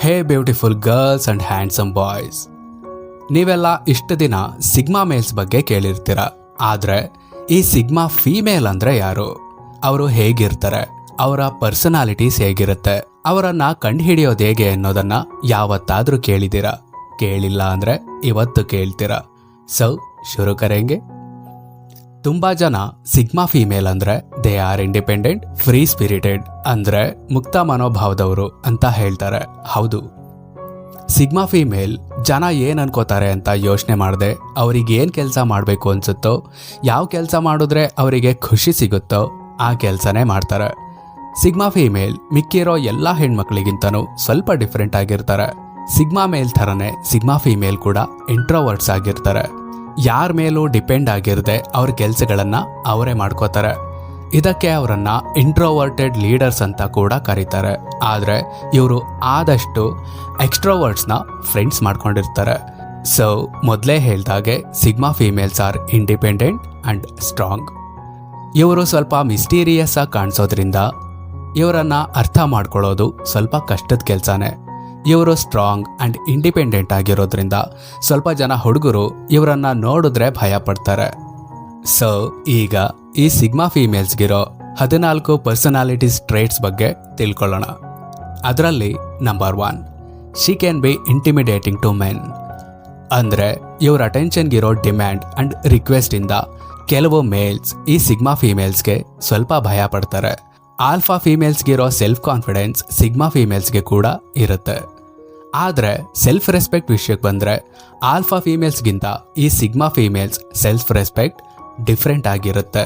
Hey beautiful girls and handsome boys ನೀವೆಲ್ಲ ಇಷ್ಟು ದಿನ ಸಿಗ್ಮಾ ಮೇಲ್ಸ್ ಬಗ್ಗೆ ಕೇಳಿರ್ತೀರ? ಆದರೆ ಈ ಸಿಗ್ಮಾ ಫೀಮೇಲ್ ಅಂದರೆ ಯಾರು? ಅವರು ಹೇಗಿರ್ತಾರೆ? ಅವರ ಪರ್ಸನಾಲಿಟೀಸ್ ಹೇಗಿರುತ್ತೆ? ಅವರನ್ನು ಕಂಡುಹಿಡಿಯೋದು ಹೇಗೆ ಅನ್ನೋದನ್ನು ಯಾವತ್ತಾದರೂ ಕೇಳಿದ್ದೀರಾ ಕೇಳಿಲ್ಲ ಅಂದರೆ ಇವತ್ತು ಕೇಳ್ತೀರಾ? ಸೊ ಶುರು ಕರೆಂಗೆ. ತುಂಬಾ ಜನ ಸಿಗ್ಮಾ ಫೀಮೇಲ್ ಅಂದ್ರೆ they are independent free spirited ಅಂದ್ರೆ ಮುಕ್ತ ಮನೋಭಾವದವರು ಅಂತ ಹೇಳ್ತಾರೆ. ಹೌದು. ಸಿಗ್ಮಾ ಫೀಮೇಲ್ ಜನ ಏನ್ ಅನ್ಕೋತಾರೆ ಅಂತ ಯೋಚನೆ ಮಾಡದೆ, ಅವರಿಗೆ ಏನ್ ಕೆಲಸ ಮಾಡಬೇಕು ಅನ್ಸುತ್ತೋ, ಯಾವ ಕೆಲಸ ಮಾಡಿದ್ರೆ ಅವರಿಗೆ ಖುಷಿ ಸಿಗುತ್ತೋ, ಆ ಕೆಲಸನೇ ಮಾಡ್ತಾರೆ. ಸಿಗ್ಮಾ ಫೀಮೇಲ್ ಮಿಕ್ಕಿರೋ ಎಲ್ಲ ಹೆಣ್ಮಕ್ಳಿಗಿಂತನೂ ಸ್ವಲ್ಪ ಡಿಫ್ರೆಂಟ್ ಆಗಿರ್ತಾರೆ. ಸಿಗ್ಮಾ ಮೇಲ್ ಥರನೇ ಸಿಗ್ಮಾ ಫೀಮೇಲ್ ಕೂಡ ಇಂಟ್ರೋವರ್ಟ್ಸ್ ಆಗಿರ್ತಾರೆ. ಯಾರ ಮೇಲೂ ಡಿಪೆಂಡ್ ಆಗಿರದೆ ಅವ್ರ ಕೆಲಸಗಳನ್ನ ಅವರೇ ಮಾಡ್ಕೋತಾರೆ. ಇದಕ್ಕೆ ಅವರನ್ನ ಇಂಟ್ರೋವರ್ಟೆಡ್ ಲೀಡರ್ಸ್ ಅಂತ ಕೂಡ ಕರೀತಾರೆ. ಆದರೆ ಇವರು ಆದಷ್ಟು ಎಕ್ಸ್ಟ್ರೋವರ್ಟ್ಸ್ನ ಫ್ರೆಂಡ್ಸ್ ಮಾಡ್ಕೊಂಡಿರ್ತಾರೆ. ಸೊ, ಮೊದಲೇ ಹೇಳ್ದಾಗೆ sigma females are independent and strong. ಇವರು ಸ್ವಲ್ಪ ಮಿಸ್ಟೀರಿಯಸ್ ಆಗಿ ಕಾಣಿಸೋದ್ರಿಂದ ಇವರನ್ನು ಅರ್ಥ ಮಾಡ್ಕೊಳ್ಳೋದು ಸ್ವಲ್ಪ ಕಷ್ಟದ ಕೆಲಸನೇ. ಇವರು ಸ್ಟ್ರಾಂಗ್ ಅಂಡ್ ಇಂಡಿಪೆಂಡೆಂಟ್ ಆಗಿರೋದ್ರಿಂದ ಸ್ವಲ್ಪ ಜನ ಹುಡುಗರು ಇವರನ್ನ ನೋಡಿದ್ರೆ ಭಯ ಪಡ್ತಾರೆ. ಸೊ ಈಗ ಈ ಸಿಗ್ಮಾ ಫೀಮೇಲ್ಸ್ಗಿರೋ ಹದಿನಾಲ್ಕು ಪರ್ಸನಾಲಿಟಿ ಟ್ರೇಟ್ಸ್ ಬಗ್ಗೆ ತಿಳ್ಕೊಳ್ಳೋಣ. ಅದರಲ್ಲಿ number one she can be intimidating to men ಅಂದರೆ ಇವ್ರ ಅಟೆನ್ಷನ್ಗಿರೋ ಡಿಮ್ಯಾಂಡ್ ಅಂಡ್ ರಿಕ್ವೆಸ್ಟಿಂದ ಕೆಲವು ಮೇಲ್ಸ್ ಈ ಸಿಗ್ಮಾ ಫೀಮೇಲ್ಸ್ಗೆ ಸ್ವಲ್ಪ ಭಯ ಪಡ್ತಾರೆ. ಆಲ್ಫಾ ಫೀಮೇಲ್ಸ್ಗಿರೋ ಸೆಲ್ಫ್ ಕಾನ್ಫಿಡೆನ್ಸ್ ಸಿಗ್ಮಾ ಫೀಮೇಲ್ಸ್ಗೆ ಕೂಡ ಇರುತ್ತೆ. ಆದರೆ ಸೆಲ್ಫ್ ರೆಸ್ಪೆಕ್ಟ್ ವಿಷಯಕ್ಕೆ ಬಂದರೆ ಆಲ್ಫಾ ಫೀಮೇಲ್ಸ್ಗಿಂತ ಈ sigma females self respect different ಆಗಿರುತ್ತೆ.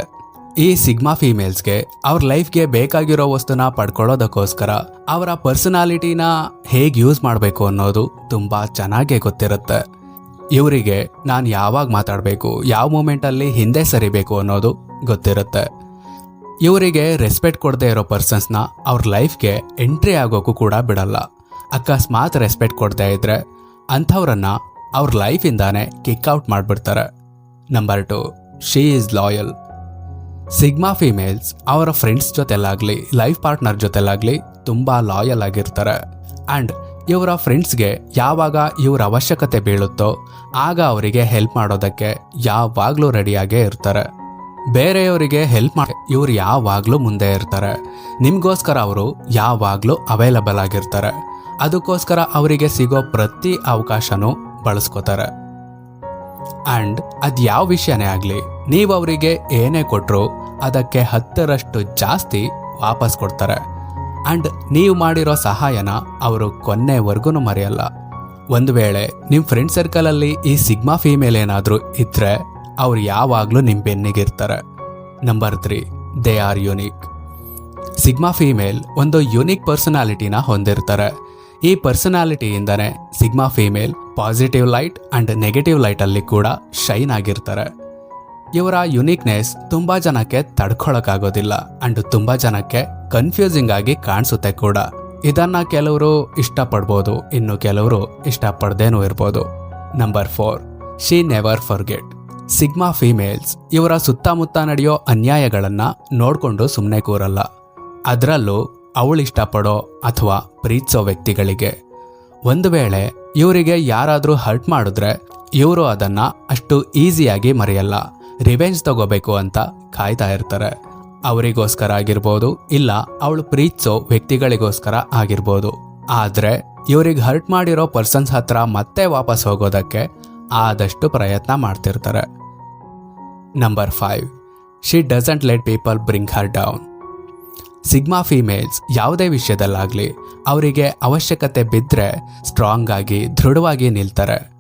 ಈ ಸಿಗ್ಮಾ ಫೀಮೇಲ್ಸ್ಗೆ ಅವ್ರ ಲೈಫ್ಗೆ ಬೇಕಾಗಿರೋ ವಸ್ತುನ ಪಡ್ಕೊಳ್ಳೋದಕ್ಕೋಸ್ಕರ ಅವರ ಪರ್ಸನಾಲಿಟಿನ ಹೇಗೆ ಯೂಸ್ ಮಾಡಬೇಕು ಅನ್ನೋದು ತುಂಬ ಚೆನ್ನಾಗೇ ಗೊತ್ತಿರುತ್ತೆ. ಇವರಿಗೆ ನಾನು ಯಾವಾಗ ಮಾತಾಡಬೇಕು, ಯಾವ ಮೂಮೆಂಟಲ್ಲಿ ಹಿಂದೆ ಸರಿಬೇಕು ಅನ್ನೋದು ಗೊತ್ತಿರುತ್ತೆ. ಇವರಿಗೆ ರೆಸ್ಪೆಕ್ಟ್ ಕೊಡದೇ ಇರೋ ಪರ್ಸನ್ಸ್ನ ಅವ್ರ ಲೈಫ್ಗೆ ಎಂಟ್ರಿ ಆಗೋಕ್ಕೂ ಕೂಡ ಬಿಡಲ್ಲ. ಅಕಸ್ಮಾತ್ ರೆಸ್ಪೆಕ್ಟ್ ಕೊಡದೇ ಇದ್ರೆ ಅಂಥವ್ರನ್ನ ಅವ್ರ ಲೈಫಿಂದಾನೇ ಕಿಕ್ ಔಟ್ ಮಾಡಿಬಿಡ್ತಾರೆ. Number two she is loyal sigma females ಅವರ ಫ್ರೆಂಡ್ಸ್ ಜೊತೆಲ್ಲಾಗಲಿ ಲೈಫ್ ಪಾರ್ಟ್ನರ್ ಜೊತೆಲ್ಲಾಗಲಿ ತುಂಬ ಲಾಯಲ್ ಆಗಿರ್ತಾರೆ. ಆ್ಯಂಡ್ ಇವರ ಫ್ರೆಂಡ್ಸ್ಗೆ ಯಾವಾಗ ಇವರ ಅವಶ್ಯಕತೆ ಬೀಳುತ್ತೋ ಆಗ ಅವರಿಗೆ ಹೆಲ್ಪ್ ಮಾಡೋದಕ್ಕೆ ಯಾವಾಗಲೂ ರೆಡಿಯಾಗೇ ಇರ್ತಾರೆ. ಬೇರೆಯವರಿಗೆ ಹೆಲ್ಪ್ ಮಾಡಿ ಇವ್ರು ಯಾವಾಗಲೂ ಮುಂದೆ ಇರ್ತಾರೆ. ನಿಮಗೋಸ್ಕರ ಅವರು ಯಾವಾಗಲೂ ಅವೈಲಬಲ್ ಆಗಿರ್ತಾರೆ. ಅದಕ್ಕೋಸ್ಕರ ಅವರಿಗೆ ಸಿಗೋ ಪ್ರತಿ ಅವಕಾಶನೂ ಬಳಸ್ಕೋತಾರೆ. ಆ್ಯಂಡ್ ಅದು ಯಾವ ವಿಷಯನೇ ಆಗಲಿ, ನೀವು ಅವರಿಗೆ ಏನೇ ಕೊಟ್ಟರು ಅದಕ್ಕೆ ಹತ್ತರಷ್ಟು ಜಾಸ್ತಿ ವಾಪಸ್ ಕೊಡ್ತಾರೆ. ಆ್ಯಂಡ್ ನೀವು ಮಾಡಿರೋ ಸಹಾಯನ ಅವರು ಕೊನೆವರೆಗೂ ಮರೆಯಲ್ಲ. ಒಂದು ವೇಳೆ ನಿಮ್ಮ ಫ್ರೆಂಡ್ ಸರ್ಕಲಲ್ಲಿ ಈ ಸಿಗ್ಮಾ ಫೀಮೇಲ್ ಏನಾದರೂ ಇದ್ರೆ ಅವ್ರು ಯಾವಾಗಲೂ ನಿಮ್ಮ ಬೆನ್ನಿಗಿರ್ತಾರೆ. Number three they are unique sigma female ಒಂದು ಯುನೀಕ್ ಪರ್ಸನಾಲಿಟಿನ ಹೊಂದಿರ್ತಾರೆ. ಈ ಪರ್ಸನಾಲಿಟಿಯಿಂದನೇ sigma female positive light and negative ಲೈಟಲ್ಲಿ ಕೂಡ ಶೈನ್ ಆಗಿರ್ತಾರೆ. ಇವರ ಯುನೀಕ್ನೆಸ್ ತುಂಬ ಜನಕ್ಕೆ ತಡ್ಕೊಳಕ್ಕಾಗೋದಿಲ್ಲ ಆ್ಯಂಡ್ ತುಂಬ ಜನಕ್ಕೆ ಕನ್ಫ್ಯೂಸಿಂಗ್ ಆಗಿ ಕಾಣಿಸುತ್ತೆ ಕೂಡ. ಇದನ್ನು ಕೆಲವರು ಇಷ್ಟಪಡ್ಬೋದು, ಇನ್ನು ಕೆಲವರು ಇಷ್ಟಪಡ್ದೇನೂ ಇರ್ಬೋದು. Number four she never forget sigma females ಇವರ ಸುತ್ತಮುತ್ತ ನಡೆಯೋ ಅನ್ಯಾಯಗಳನ್ನ ನೋಡ್ಕೊಂಡು ಸುಮ್ಮನೆ ಕೂರಲ್ಲ. ಅದರಲ್ಲೂ ಅವಳಿಷ್ಟಪಡೋ ಅಥವಾ ಪ್ರೀತಿಸೋ ವ್ಯಕ್ತಿಗಳಿಗೆ. ಒಂದು ವೇಳೆ ಇವರಿಗೆ ಯಾರಾದರೂ ಹರ್ಟ್ ಮಾಡಿದ್ರೆ ಇವರು ಅದನ್ನ ಅಷ್ಟು ಈಸಿಯಾಗಿ ಮರೆಯಲ್ಲ. ರಿವೆಂಜ್ ತಗೋಬೇಕು ಅಂತ ಕಾಯ್ತಾ ಇರ್ತಾರೆ. ಅವರಿಗೋಸ್ಕರ ಆಗಿರ್ಬೋದು, ಇಲ್ಲ ಅವಳು ಪ್ರೀತಿಸೋ ವ್ಯಕ್ತಿಗಳಿಗೋಸ್ಕರ ಆಗಿರ್ಬೋದು. ಆದರೆ ಇವ್ರಿಗೆ ಹರ್ಟ್ ಮಾಡಿರೋ ಪರ್ಸನ್ಸ್ ಹತ್ರ ಮತ್ತೆ ವಾಪಸ್ ಹೋಗೋದಕ್ಕೆ ಆದಷ್ಟು ಪ್ರಯತ್ನ ಮಾಡ್ತಿರ್ತಾರೆ. Number five she doesn't let people bring her down sigma females ಯಾವುದೇ ವಿಷಯದಲ್ಲಾಗಲಿ ಅವರಿಗೆ ಅವಶ್ಯಕತೆ ಬಿದ್ದರೆ ಸ್ಟ್ರಾಂಗ್ ಆಗಿ, ದೃಢವಾಗಿ ನಿಲ್ತಾರೆ.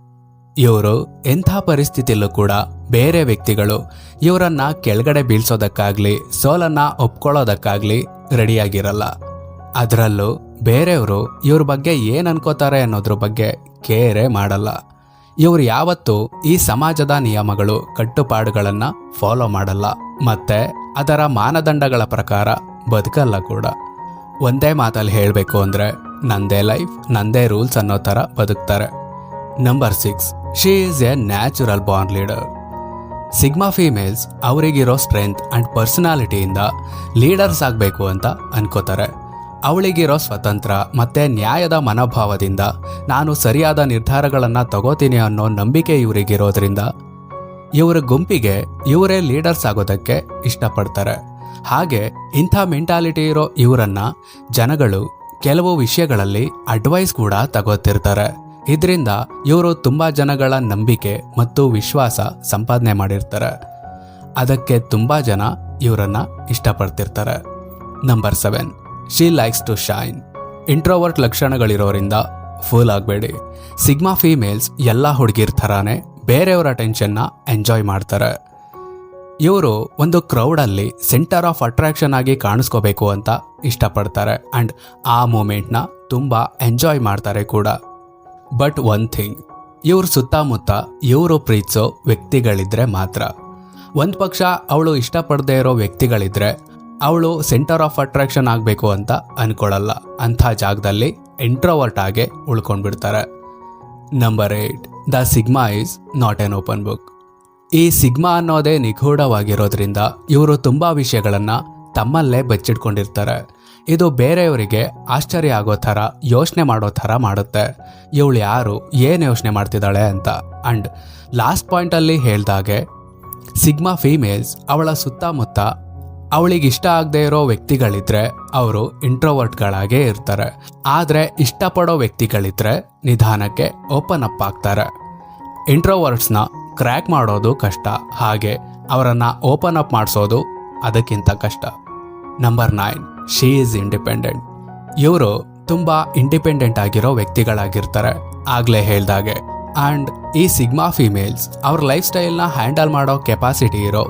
ಇವರು ಎಂಥ ಪರಿಸ್ಥಿತಿಯಲ್ಲೂ ಕೂಡ ಬೇರೆ ವ್ಯಕ್ತಿಗಳು ಇವರನ್ನ ಕೆಳಗಡೆ ಬೀಳ್ಸೋದಕ್ಕಾಗ್ಲಿ, ಸೋಲನ್ನ ಒಪ್ಕೊಳ್ಳೋದಕ್ಕಾಗ್ಲಿ ರೆಡಿಯಾಗಿರಲ್ಲ. ಅದರಲ್ಲೂ ಬೇರೆಯವರು ಇವ್ರ ಬಗ್ಗೆ ಏನು ಅನ್ಕೋತಾರೆ ಅನ್ನೋದ್ರ ಬಗ್ಗೆ ಕೇರೆ ಮಾಡಲ್ಲ. ಇವ್ರು ಯಾವತ್ತೂ ಈ ಸಮಾಜದ ನಿಯಮಗಳು, ಕಟ್ಟುಪಾಡುಗಳನ್ನು ಫಾಲೋ ಮಾಡಲ್ಲ. ಮತ್ತೆ ಅದರ ಮಾನದಂಡಗಳ ಪ್ರಕಾರ ಬದುಕಲ್ಲ ಕೂಡ. ಒಂದೇ ಮಾತಲ್ಲಿ ಹೇಳಬೇಕು ಅಂದರೆ ನಂದೇ ಲೈಫ್ ನಂದೇ ರೂಲ್ಸ್ ಅನ್ನೋ ಥರ ಬದುಕ್ತಾರೆ. Number six she is a natural born leader sigma females ಅವರಿಗಿರೋ strength and ಪರ್ಸನಾಲಿಟಿಯಿಂದ ಲೀಡರ್ಸ್ ಆಗಬೇಕು ಅಂತ ಅನ್ಕೋತಾರೆ. ಅವಳಿಗಿರೋ ಸ್ವತಂತ್ರ ಮತ್ತೆ ನ್ಯಾಯದ ಮನೋಭಾವದಿಂದ ನಾನು ಸರಿಯಾದ ನಿರ್ಧಾರಗಳನ್ನು ತಗೋತೀನಿ ಅನ್ನೋ ನಂಬಿಕೆ ಇವರಿಗಿರೋದ್ರಿಂದ ಇವರ ಗುಂಪಿಗೆ ಇವರೇ ಲೀಡರ್ಸ್ ಆಗೋದಕ್ಕೆ ಇಷ್ಟಪಡ್ತಾರೆ. ಹಾಗೆ ಇಂಥ ಮೆಂಟಾಲಿಟಿ ಇರೋ ಇವರನ್ನ ಜನಗಳು ಕೆಲವು ವಿಷಯಗಳಲ್ಲಿ ಅಡ್ವೈಸ್ ಕೂಡ ತಗೋತಿರ್ತಾರೆ. ಇದರಿಂದ ಇವರು ತುಂಬ ಜನಗಳ ನಂಬಿಕೆ ಮತ್ತು ವಿಶ್ವಾಸ ಸಂಪಾದನೆ ಮಾಡಿರ್ತಾರೆ. ಅದಕ್ಕೆ ತುಂಬ ಜನ ಇವರನ್ನ ಇಷ್ಟಪಡ್ತಿರ್ತಾರೆ. Number seven. She likes to shine introvert ಲಕ್ಷಣಗಳಿರೋರಿಂದ fool ಆಗಬೇಡಿ. ಸಿಗ್ಮಾ ಫೀಮೇಲ್ಸ್ ಎಲ್ಲ ಹುಡುಗಿರ್ ಥರಾನೇ ಬೇರೆಯವರ ಅಟೆನ್ಷನ್ನ ಎಂಜಾಯ್ ಮಾಡ್ತಾರೆ. ಇವರು ಒಂದು ಕ್ರೌಡಲ್ಲಿ ಸೆಂಟರ್ ಆಫ್ ಅಟ್ರಾಕ್ಷನ್ ಆಗಿ ಕಾಣಿಸ್ಕೋಬೇಕು ಅಂತ ಇಷ್ಟಪಡ್ತಾರೆ ಆ್ಯಂಡ್ ಆ ಮೂಮೆಂಟ್ನ ತುಂಬ ಎಂಜಾಯ್ ಮಾಡ್ತಾರೆ ಕೂಡ. ಬಟ್ ಒನ್ ಥಿಂಗ್ ಇವ್ರ ಸುತ್ತಮುತ್ತ ಇವರು ಪ್ರೀತಿಸೋ ವ್ಯಕ್ತಿಗಳಿದ್ರೆ ಮಾತ್ರ. ಒಂದು ಪಕ್ಷ ಅವಳು ಇಷ್ಟಪಡದೇ ಇರೋ ವ್ಯಕ್ತಿಗಳಿದ್ರೆ ಅವಳು ಸೆಂಟರ್ ಆಫ್ ಅಟ್ರಾಕ್ಷನ್ ಆಗಬೇಕು ಅಂತ ಅನ್ಕೊಳ್ಳಲ್ಲ ಅಂಥ ಜಾಗದಲ್ಲಿ ಇಂಟ್ರೋವರ್ಟ್ ಆಗಿ ಉಳ್ಕೊಂಡ್ಬಿಡ್ತಾರೆ. Number eight the sigma is not an open book ಈ ಸಿಗ್ಮಾ ಅನ್ನೋದೇ ನಿಗೂಢವಾಗಿರೋದ್ರಿಂದ ಇವರು ತುಂಬ ವಿಷಯಗಳನ್ನು ತಮ್ಮಲ್ಲೇ ಬಚ್ಚಿಟ್ಕೊಂಡಿರ್ತಾರೆ. ಇದು ಬೇರೆಯವರಿಗೆ ಆಶ್ಚರ್ಯ ಆಗೋ ಥರ, ಯೋಚನೆ ಮಾಡೋ ಥರ ಮಾಡುತ್ತೆ. ಇವಳು ಯಾರು, ಏನು ಯೋಚನೆ ಮಾಡ್ತಿದ್ದಾಳೆ ಅಂತ. ಆ್ಯಂಡ್ ಲಾಸ್ಟ್ ಪಾಯಿಂಟಲ್ಲಿ ಹೇಳ್ದಾಗೆ ಸಿಗ್ಮಾ ಫೀಮೇಲ್ಸ್ ಅವಳ ಸುತ್ತಮುತ್ತ ಅವಳಿಗೆ ಇಷ್ಟ ಆಗದೆ ಇರೋ ವ್ಯಕ್ತಿಗಳಿದ್ರೆ ಅವರು ಇಂಟ್ರೋವರ್ಟ್ಗಳಾಗೇ ಇರ್ತಾರೆ. ಆದರೆ ಇಷ್ಟಪಡೋ ವ್ಯಕ್ತಿಗಳಿದ್ರೆ ನಿಧಾನಕ್ಕೆ ಓಪನ್ ಅಪ್ ಆಗ್ತಾರೆ. ಇಂಟ್ರೋವರ್ಟ್ಸ್ನ ಕ್ರ್ಯಾಕ್ ಮಾಡೋದು ಕಷ್ಟ. ಹಾಗೆ ಅವರನ್ನು ಓಪನ್ ಅಪ್ ಮಾಡಿಸೋದು ಅದಕ್ಕಿಂತ ಕಷ್ಟ. Number nine, she is independent. ಇವರು ತುಂಬ ಇಂಡಿಪೆಂಡೆಂಟ್ ಆಗಿರೋ ವ್ಯಕ್ತಿಗಳಾಗಿರ್ತಾರೆ. ಆಗಲೇ ಹೇಳ್ದಾಗೆ ಆ್ಯಂಡ್ ಈ ಸಿಗ್ಮಾ ಫಿಮೇಲ್ಸ್ ಅವ್ರ ಲೈಫ್ ಸ್ಟೈಲ್ನ ಹ್ಯಾಂಡಲ್ ಮಾಡೋ ಕೆಪಾಸಿಟಿ ಇರೋ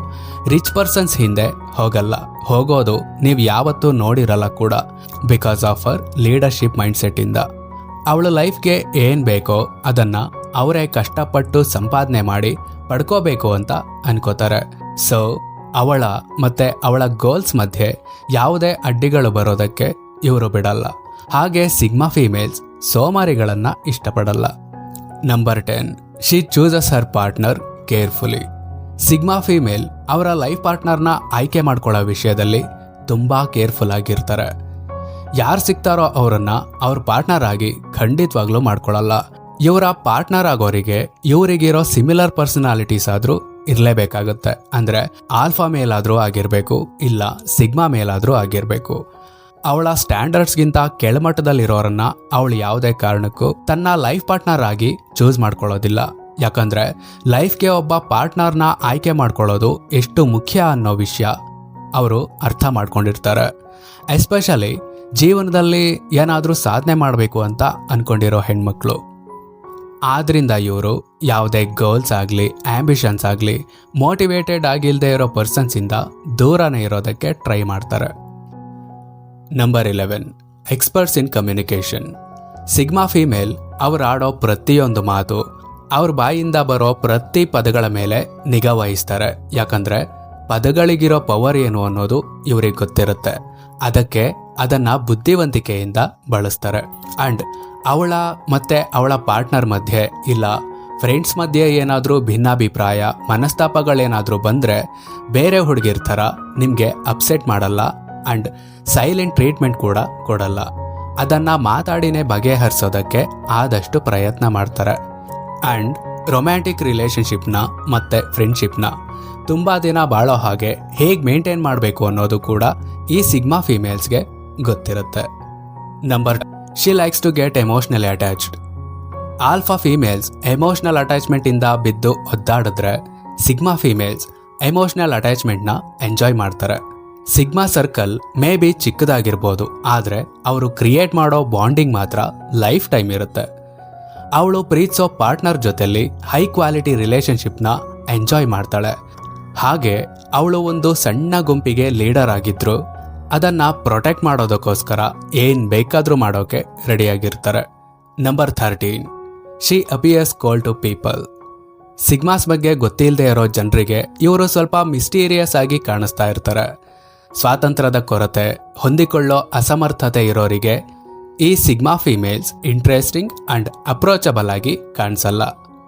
ರಿಚ್ ಪರ್ಸನ್ಸ್ ಹಿಂದೆ ಹೋಗಲ್ಲ. ಹೋಗೋದು ನೀವು ಯಾವತ್ತೂ ನೋಡಿರಲ್ಲ ಕೂಡ ಬಿಕಾಸ್ ಆಫ್ ಅವರ್ ಲೀಡರ್ಶಿಪ್ ಮೈಂಡ್ಸೆಟ್ಟಿಂದ ಅವಳ ಲೈಫ್ಗೆ ಏನು ಬೇಕೋ ಅದನ್ನು ಅವರೇ ಕಷ್ಟಪಟ್ಟು ಸಂಪಾದನೆ ಮಾಡಿ ಪಡ್ಕೋಬೇಕು ಅಂತ ಅನ್ಕೋತಾರೆ. ಸೊ ಅವಳ ಮತ್ತು ಅವಳ ಗೋಲ್ಸ್ ಮಧ್ಯೆ ಯಾವುದೇ ಅಡ್ಡಿಗಳು ಬರೋದಕ್ಕೆ ಇವರು ಬಿಡಲ್ಲ. ಹಾಗೆ ಸಿಗ್ಮಾ ಫೀಮೇಲ್ಸ್ ಸೋಮಾರಿಗಳನ್ನು ಇಷ್ಟಪಡಲ್ಲ. Number ten she chooses her partner carefully sigma female ಅವರ ಲೈಫ್ ಪಾರ್ಟ್ನರ್ನ ಆಯ್ಕೆ ಮಾಡ್ಕೊಳ್ಳೋ ವಿಷಯದಲ್ಲಿ ತುಂಬ ಕೇರ್ಫುಲ್ ಆಗಿರ್ತಾರೆ. ಯಾರು ಸಿಗ್ತಾರೋ ಅವರನ್ನ ಅವ್ರ ಪಾರ್ಟ್ನರ್ ಆಗಿ ಖಂಡಿತವಾಗ್ಲೂ ಮಾಡ್ಕೊಳ್ಳಲ್ಲ. ಇವರ ಪಾರ್ಟ್ನರ್ ಆಗೋರಿಗೆ ಇವರಿಗಿರೋ ಸಿಮಿಲರ್ ಪರ್ಸನಾಲಿಟೀಸ್ ಆದರೂ ಇರಲೇಬೇಕಾಗುತ್ತೆ. ಅಂದರೆ ಆಲ್ಫಾ ಮೇಲಾದರೂ ಆಗಿರಬೇಕು, ಇಲ್ಲ ಸಿಗ್ಮಾ ಮೇಲಾದರೂ ಆಗಿರ್ಬೇಕು. ಅವಳ ಸ್ಟ್ಯಾಂಡರ್ಡ್ಸ್ಗಿಂತ ಕೆಳಮಟ್ಟದಲ್ಲಿರೋರನ್ನ ಅವಳು ಯಾವುದೇ ಕಾರಣಕ್ಕೂ ತನ್ನ ಲೈಫ್ ಪಾರ್ಟ್ನರ್ ಆಗಿ ಚೂಸ್ ಮಾಡ್ಕೊಳ್ಳೋದಿಲ್ಲ. ಯಾಕಂದ್ರೆ ಲೈಫ್ಗೆ ಒಬ್ಬ ಪಾರ್ಟ್ನರ್ನ ಆಯ್ಕೆ ಮಾಡ್ಕೊಳ್ಳೋದು ಎಷ್ಟು ಮುಖ್ಯ ಅನ್ನೋ ವಿಷಯ ಅವರು ಅರ್ಥ ಮಾಡ್ಕೊಂಡಿರ್ತಾರೆ. ಎಸ್ಪೆಷಲಿ ಜೀವನದಲ್ಲಿ ಏನಾದರೂ ಸಾಧನೆ ಮಾಡಬೇಕು ಅಂತ ಅನ್ಕೊಂಡಿರೋ ಹೆಣ್ಮಕ್ಳು. ಆದ್ರಿಂದ ಇವರು ಯಾವುದೇ ಗರ್ಲ್ಸ್ ಆಗಲಿ ಆಂಬಿಷನ್ಸ್ ಆಗಲಿ ಮೋಟಿವೇಟೆಡ್ ಆಗಿಲ್ಲದೆ ಇರೋ ಪರ್ಸನ್ಸಿಂದ ದೂರನೇ ಇರೋದಕ್ಕೆ ಟ್ರೈ ಮಾಡ್ತಾರೆ. Number eleven experts in communication sigma female ಅವ್ರು ಆಡೋ ಪ್ರತಿಯೊಂದು ಮಾತು, ಅವ್ರ ಬಾಯಿಂದ ಬರೋ ಪ್ರತಿ ಪದಗಳ ಮೇಲೆ ನಿಗಾ ವಹಿಸ್ತಾರೆ. ಯಾಕಂದ್ರೆ ಪದಗಳಿಗಿರೋ ಪವರ್ ಏನು ಅನ್ನೋದು ಇವ್ರಿಗೆ ಗೊತ್ತಿರುತ್ತೆ. ಅದಕ್ಕೆ ಅದನ್ನ ಬುದ್ಧಿವಂತಿಕೆಯಿಂದ ಬಳಸ್ತಾರೆ. ಅಂಡ್ ಅವಳ ಮತ್ತೆ ಅವಳ ಪಾರ್ಟ್ನರ್ ಮಧ್ಯೆ ಇಲ್ಲ ಫ್ರೆಂಡ್ಸ್ ಮಧ್ಯೆ ಏನಾದರೂ ಭಿನ್ನಾಭಿಪ್ರಾಯ, ಮನಸ್ತಾಪಗಳೇನಾದರೂ ಬಂದರೆ ಬೇರೆ ಹುಡುಗಿರ್ತಾರ, ನಿಮಗೆ ಅಪ್ಸೆಟ್ ಮಾಡಲ್ಲ. ಅಂಡ್ ಸೈಲೆಂಟ್ ಟ್ರೀಟ್ಮೆಂಟ್ ಕೂಡ ಕೊಡಲ್ಲ. ಅದನ್ನ ಮಾತಾಡಿನೇ ಬಗೆಹರಿಸೋದಕ್ಕೆ ಆದಷ್ಟು ಪ್ರಯತ್ನ ಮಾಡ್ತಾರೆ. ಅಂಡ್ ರೊಮ್ಯಾಂಟಿಕ್ ರಿಲೇಶನ್ಶಿಪ್ನ ಮತ್ತೆ ಫ್ರೆಂಡ್ಶಿಪ್ನ ತುಂಬ ದಿನ ಬಾಳೋ ಹಾಗೆ ಹೇಗೆ ಮೇಂಟೈನ್ ಮಾಡಬೇಕು ಅನ್ನೋದು ಕೂಡ ಈ ಸಿಗ್ಮಾ ಫೀಮೇಲ್ಸ್ಗೆ ಗೊತ್ತಿರುತ್ತೆ. Number she likes to get emotionally attached alpha females emotional ಅಟ್ಯಾಚ್ಮೆಂಟಿಂದ ಬಿದ್ದು ಒದ್ದಾಡಿದ್ರೆ ಸಿಗ್ಮಾ ಫೀಮೇಲ್ಸ್ ಎಮೋಷ್ನಲ್ ಅಟ್ಯಾಚ್ಮೆಂಟ್ನ ಎಂಜಾಯ್ ಮಾಡ್ತಾರೆ. ಸಿಗ್ಮಾ ಸರ್ಕಲ್ ಮೇ ಬಿ ಚಿಕ್ಕದಾಗಿರ್ಬೋದು, ಆದರೆ ಅವರು ಕ್ರಿಯೇಟ್ ಮಾಡೋ ಬಾಂಡಿಂಗ್ ಮಾತ್ರ ಲೈಫ್ ಟೈಮ್ ಇರುತ್ತೆ. ಅವಳು ಪ್ರೀತ್ಸೋ ಪಾರ್ಟ್ನರ್ ಜೊತೆಲಿ ಹೈ ಕ್ವಾಲಿಟಿ ರಿಲೇಶನ್ಶಿಪ್ನ ಎಂಜಾಯ್ ಮಾಡ್ತಾಳೆ. ಹಾಗೆ ಅವಳು ಒಂದು ಸಣ್ಣ ಗುಂಪಿಗೆ ಲೀಡರ್ ಆಗಿದ್ರು, ಅದನ್ನ ಪ್ರೊಟೆಕ್ಟ್ ಮಾಡೋದಕ್ಕೋಸ್ಕರ ಏನ್ ಬೇಕಾದರೂ ಮಾಡೋಕೆ ರೆಡಿಯಾಗಿರ್ತಾರೆ. Number thirteen, she appears cool to people. Sigmas ಬಗ್ಗೆ ಗೊತ್ತಿಲ್ಲದೆ ಇರೋ ಜನರಿಗೆ ಇವರು ಸ್ವಲ್ಪ ಮಿಸ್ಟೀರಿಯಸ್ ಆಗಿ ಕಾಣಿಸ್ತಾ ಇರ್ತಾರೆ. ಸ್ವಾತಂತ್ರ್ಯದ ಕೊರತೆ ಹೊಂದಿಕೊಳ್ಳೋ ಅಸಮರ್ಥತೆ ಇರೋರಿಗೆ ಈ sigma females interesting and approachable ಆಗಿ ಕಾಣಿಸಲ್ಲ.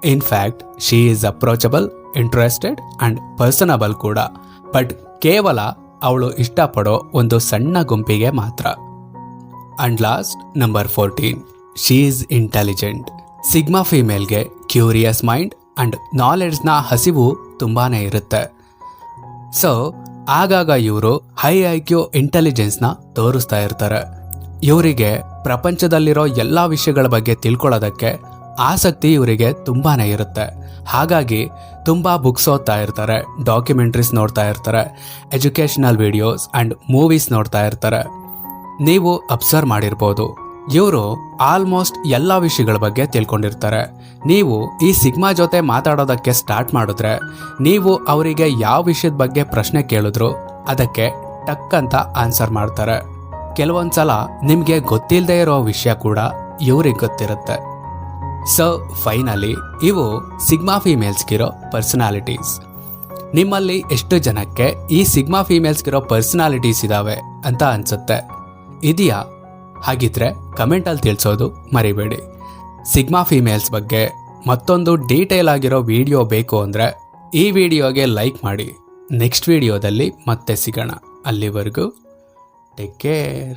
In fact she is approachable interested and personable ಕೂಡ. ಬಟ್ ಕೇವಲ ಅವಳು ಇಷ್ಟಪಡೋ ಒಂದು ಸಣ್ಣ ಗುಂಪಿಗೆ ಮಾತ್ರ. And last number fourteen she is intelligent sigma ಫಿಮೇಲ್ಗೆ ಕ್ಯೂರಿಯಸ್ ಮೈಂಡ್ ಅಂಡ್ ನಾಲೆಡ್ಜ್ನ ಹಸಿವು ತುಂಬಾ ಇರುತ್ತೆ. ಸೊ ಆಗಾಗ ಇವರು ಹೈ ಐ ಕ್ಯೂ ಇಂಟೆಲಿಜೆನ್ಸ್ನ ತೋರಿಸ್ತಾ ಇರ್ತಾರೆ. ಇವರಿಗೆ ಪ್ರಪಂಚದಲ್ಲಿರೋ ಎಲ್ಲ ವಿಷಯಗಳ ಬಗ್ಗೆ ತಿಳ್ಕೊಳ್ಳೋದಕ್ಕೆ ಆಸಕ್ತಿ ಇವರಿಗೆ ತುಂಬಾ ಇರುತ್ತೆ. ಹಾಗಾಗಿ ತುಂಬ ಬುಕ್ಸ್ ಓದ್ತಾ ಇರ್ತಾರೆ ಡಾಕ್ಯುಮೆಂಟ್ರೀಸ್ ನೋಡ್ತಾ ಇರ್ತಾರೆ ಎಜುಕೇಷನಲ್ ವಿಡಿಯೋಸ್ ಆ್ಯಂಡ್ ಮೂವೀಸ್ ನೋಡ್ತಾ ಇರ್ತಾರೆ. ನೀವು ಅಬ್ಸರ್ವ್ ಮಾಡಿರ್ಬೋದು. ಇವರು ಆಲ್ಮೋಸ್ಟ್ ಎಲ್ಲ ವಿಷಯಗಳ ಬಗ್ಗೆ ತಿಳ್ಕೊಂಡಿರ್ತಾರೆ. ನೀವು ಈ ಸಿಗ್ಮಾ ಜೊತೆ ಮಾತಾಡೋದಕ್ಕೆ ಸ್ಟಾರ್ಟ್ ಮಾಡಿದ್ರೆ ನೀವು ಅವರಿಗೆ ಯಾವ ವಿಷಯದ ಬಗ್ಗೆ ಪ್ರಶ್ನೆ ಕೇಳಿದ್ರು ಅದಕ್ಕೆ ಟಕ್ ಅಂತ ಆನ್ಸರ್ ಮಾಡ್ತಾರೆ. ಕೆಲವೊಂದ್ಸಲ ನಿಮಗೆ ಗೊತ್ತಿಲ್ಲದೆ ಇರೋ ವಿಷಯ ಕೂಡ ಇವ್ರಿಗೆ ಗೊತ್ತಿರುತ್ತೆ. ಸೊ ಫೈನಲಿ ಇವು ಸಿಗ್ಮಾ ಫೀಮೇಲ್ಸ್ಗಿರೋ ಪರ್ಸನಾಲಿಟೀಸ್ ನಿಮ್ಮಲ್ಲಿ ಎಷ್ಟು ಜನಕ್ಕೆ ಈ ಸಿಗ್ಮಾ ಫೀಮೇಲ್ಸ್ಗಿರೋ ಪರ್ಸನಾಲಿಟೀಸ್ ಇದಾವೆ ಅಂತ ಅನ್ಸುತ್ತೆ. ಇದೆಯಾ? ಹಾಗಿದ್ರೆ ಕಮೆಂಟಲ್ಲಿ ತಿಳಿಸೋದು ಮರಿಬೇಡಿ. ಸಿಗ್ಮಾ ಫೀಮೇಲ್ಸ್ ಬಗ್ಗೆ ಮತ್ತೊಂದು ಡೀಟೇಲ್ ಆಗಿರೋ ವಿಡಿಯೋ ಬೇಕು ಅಂದರೆ ಈ ವಿಡಿಯೋಗೆ ಲೈಕ್ ಮಾಡಿ. ನೆಕ್ಸ್ಟ್ ವಿಡಿಯೋದಲ್ಲಿ ಮತ್ತೆ ಸಿಗೋಣ. ಅಲ್ಲಿವರೆಗೂ ಟೇಕ್ ಕೇರ್.